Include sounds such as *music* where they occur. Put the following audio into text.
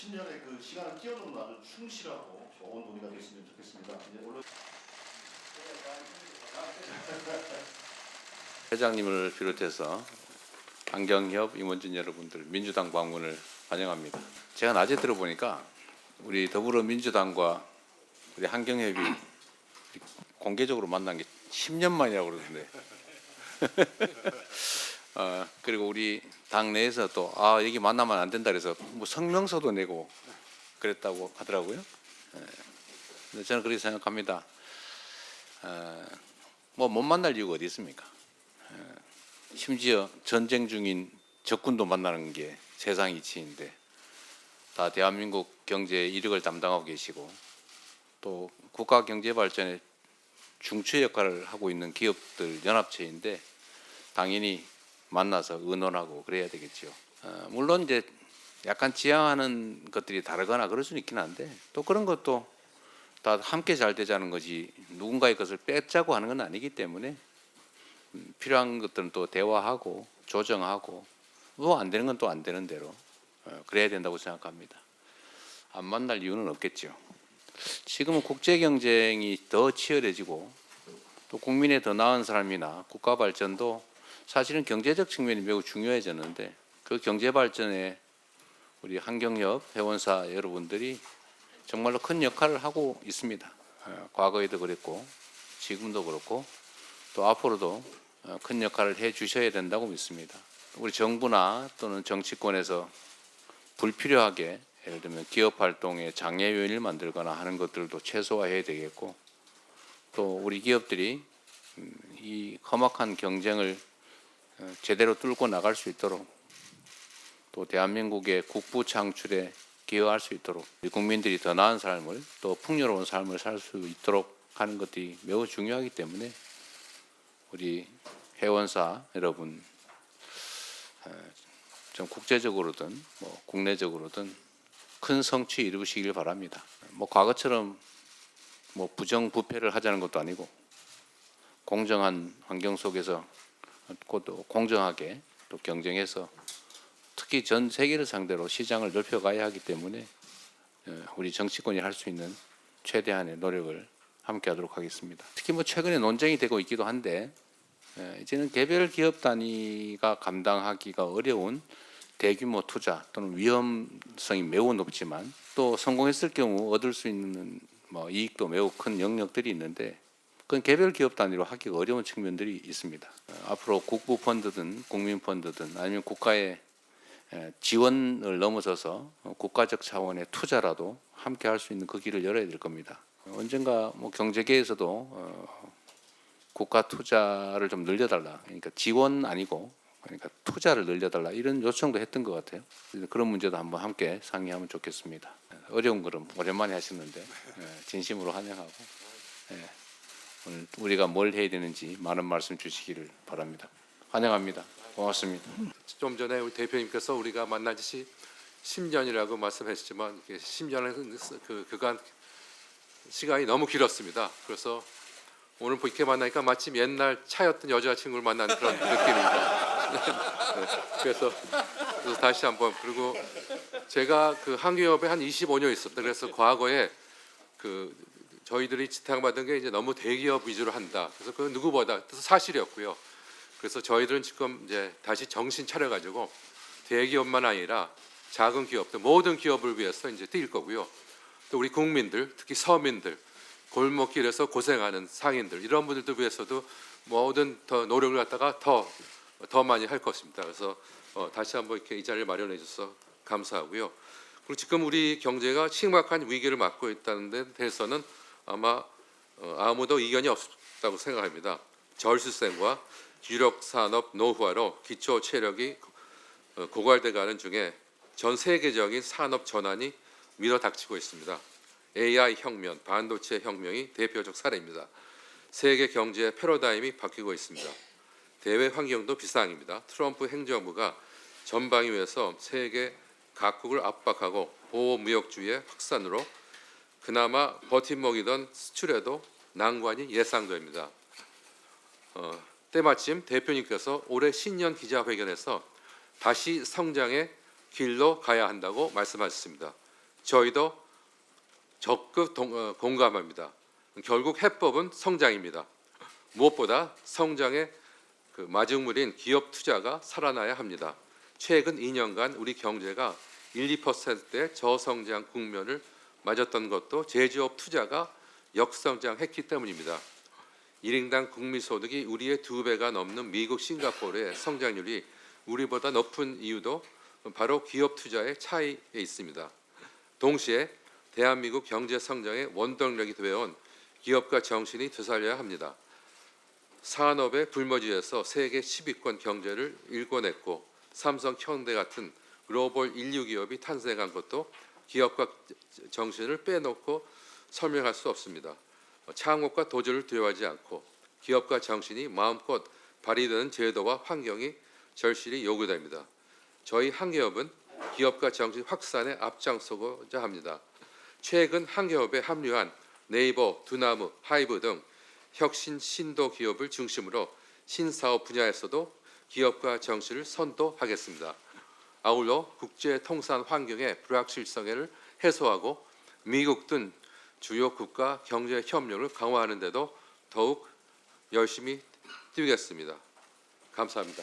10년의 그 시간을 뛰어넘는 아주 충실하고 좋은 논의가 됐으면 좋겠습니다. 이제 올라 *laughs* 회장님을 비롯해서 안경협 임원진 여러분들 민주당 방문을 환영합니다. 제가 낮에 들어보니까 우리 더불어민주당과 우리 한경협이 공개적으로 만난 게 10년 만이라고 그러던데. *laughs* 어, 그리고 우리 당 내에서 또 아 여기 만나면 안 된다 그래서 뭐 성명서도 내고 그랬다고 하더라고요. 예. 저는 그렇게 생각합니다. 어, 뭐못 만날 이유가 어디 있습니까? 심지어 전쟁 중인 적군도 만나는 게 세상 이치인데 다 대한민국 경제의 이력을 담당하고 계시고 또 국가 경제 발전에 중추 역할을 하고 있는 기업들 연합체인데 당연히 만나서 의논하고 그래야 되겠죠. 어, 물론 이제 약간 지향하는 것들이 다르거나 그럴 수는 있긴 한데 또 그런 것도 다 함께 잘 되자는 거지 누군가의 것을 뺏자고 하는 건 아니기 때문에 음, 필요한 것들은 또 대화하고 조정하고 또 안 되는 건 또 안 되는 대로 어, 그래야 된다고 생각합니다. 안 만날 이유는 없겠죠. 지금은 국제 경쟁이 더 치열해지고 또 국민의 더 나은 삶이나 국가 발전도 사실은 경제적 측면이 매우 중요해졌는데 그 경제 발전에 우리 한경협 회원사 여러분들이 정말로 큰 역할을 하고 있습니다. 어, 과거에도 그랬고 지금도 그렇고 또 앞으로도 어, 큰 역할을 해 주셔야 된다고 믿습니다. 우리 정부나 또는 정치권에서 불필요하게 예를 들면 기업 활동에 장애 요인을 만들거나 하는 것들도 최소화해야 되겠고 또 우리 기업들이 음, 이 험악한 경쟁을 어, 제대로 뚫고 나갈 수 있도록 또 대한민국의 국부 창출에 기여할 수 있도록 국민들이 더 나은 삶을 또 풍요로운 삶을 살 수 있도록 하는 것들이 매우 중요하기 때문에 우리 회원사 여러분 어, 좀 국제적으로든 뭐 국내적으로든 큰 성취 이루시길 바랍니다. 뭐 과거처럼 뭐 부정부패를 하자는 것도 아니고 공정한 환경 속에서 또 공정하게 또 경쟁해서 특히 전 세계를 상대로 시장을 넓혀가야 하기 때문에 어, 우리 정치권이 할 수 있는 최대한의 노력을 함께하도록 하겠습니다. 특히 뭐 최근에 논쟁이 되고 있기도 한데 예, 이제는 개별 기업 단위가 감당하기가 어려운 대규모 투자 또는 위험성이 매우 높지만 또 성공했을 경우 얻을 수 있는 뭐 이익도 매우 큰 영역들이 있는데 그건 개별 기업 단위로 하기가 어려운 측면들이 있습니다. 어, 앞으로 국부 펀드든 국민 펀드든 아니면 국가의 에, 지원을 넘어서서 어, 국가적 차원의 투자라도 함께 할 수 있는 그 길을 열어야 될 겁니다. 어, 언젠가 뭐 경제계에서도 어, 국가 투자를 좀 늘려달라. 그러니까 지원 아니고 그러니까 투자를 늘려달라 이런 요청도 했던 것 같아요. 그런 문제도 한번 함께 상의하면 좋겠습니다. 어려운 걸음 오랜만에 하셨는데 예, 진심으로 환영하고 예, 오늘 우리가 뭘 해야 되는지 많은 말씀 주시기를 바랍니다. 환영합니다. 고맙습니다. 좀 전에 우리 대표님께서 우리가 만난 지 10년이라고 말씀하셨지만 10년은 그 그간 시간이 너무 길었습니다. 그래서 오늘 이렇게 만나니까 마침 옛날 차였던 여자친구를 만난 그런 느낌입니다. 네, 그래서, 그래서 다시 한번 그리고 제가 그 한기업에 한 25년 있었다. 그래서 과거에 그 저희들이 지탕받은 게 이제 너무 대기업 위주로 한다. 그래서 그 누구보다 사실이었고요. 그래서 저희들은 지금 이제 다시 정신 차려가지고 대기업만 아니라 작은 기업들 모든 기업을 위해서 이제 뛸 거고요. 또 우리 국민들 특히 서민들 골목길에서 고생하는 상인들 이런 분들도 위해서도 모든 더 노력을 갖다가 더 더 많이 할 것입니다. 그래서 어, 다시 한번 이렇게 이 자리를 마련해 주셔서 감사하고요. 그리고 지금 우리 경제가 심각한 위기를 맞고 있다는 데 대해서는 아마 어, 아무도 이견이 없다고 생각합니다. 절수생과 유력 산업 노후화로 기초 체력이 어, 고갈돼 가는 중에 전 세계적인 산업 전환이 밀어닥치고 있습니다. AI 혁명, 반도체 혁명이 대표적 사례입니다. 세계 경제의 패러다임이 바뀌고 있습니다. 대외 환경도 비상입니다. 트럼프 행정부가 전방위에서 세계 각국을 압박하고 보호 무역주의의 확산으로 그나마 버팀목이던 수출에도 난관이 예상됩니다. 어, 때마침 대표님께서 올해 신년 기자회견에서 다시 성장의 길로 가야 한다고 말씀하셨습니다. 저희도 적극 동- 어, 공감합니다. 결국 해법은 성장입니다. 무엇보다 성장의 그 마중물인 기업 투자가 살아나야 합니다. 최근 2년간 우리 경제가 1, 2%의 저성장 국면을 맞았던 것도 제조업 투자가 역성장했기 때문입니다. 1인당 국민소득이 우리의 두 배가 넘는 미국, 싱가포르의 성장률이 우리보다 높은 이유도 바로 기업 투자의 차이에 있습니다. 동시에 대한민국 경제 성장의 원동력이 되어온 기업가 정신이 되살려야 합니다. 산업의 불모지에서 세계 10위권 경제를 일궈냈고 삼성, 현대 같은 글로벌 인류 기업이 탄생한 것도 기업가 정신을 빼놓고 설명할 수 없습니다. 창업과 도전을 두려워하지 않고 기업가 정신이 마음껏 발휘되는 제도와 환경이 절실히 요구됩니다. 저희 한기업은 기업가 정신 확산에 앞장서고자 합니다. 최근 한기업에 합류한 네이버, 두나무, 하이브 등 혁신 신도 기업을 중심으로 신사업 분야에서도 기업가 정신을 선도하겠습니다. 아울러 국제 통산 환경의 불확실성을 해소하고 미국 등 주요 국가 경제 협력을 강화하는 데도 더욱 열심히 뛰겠습니다. 감사합니다.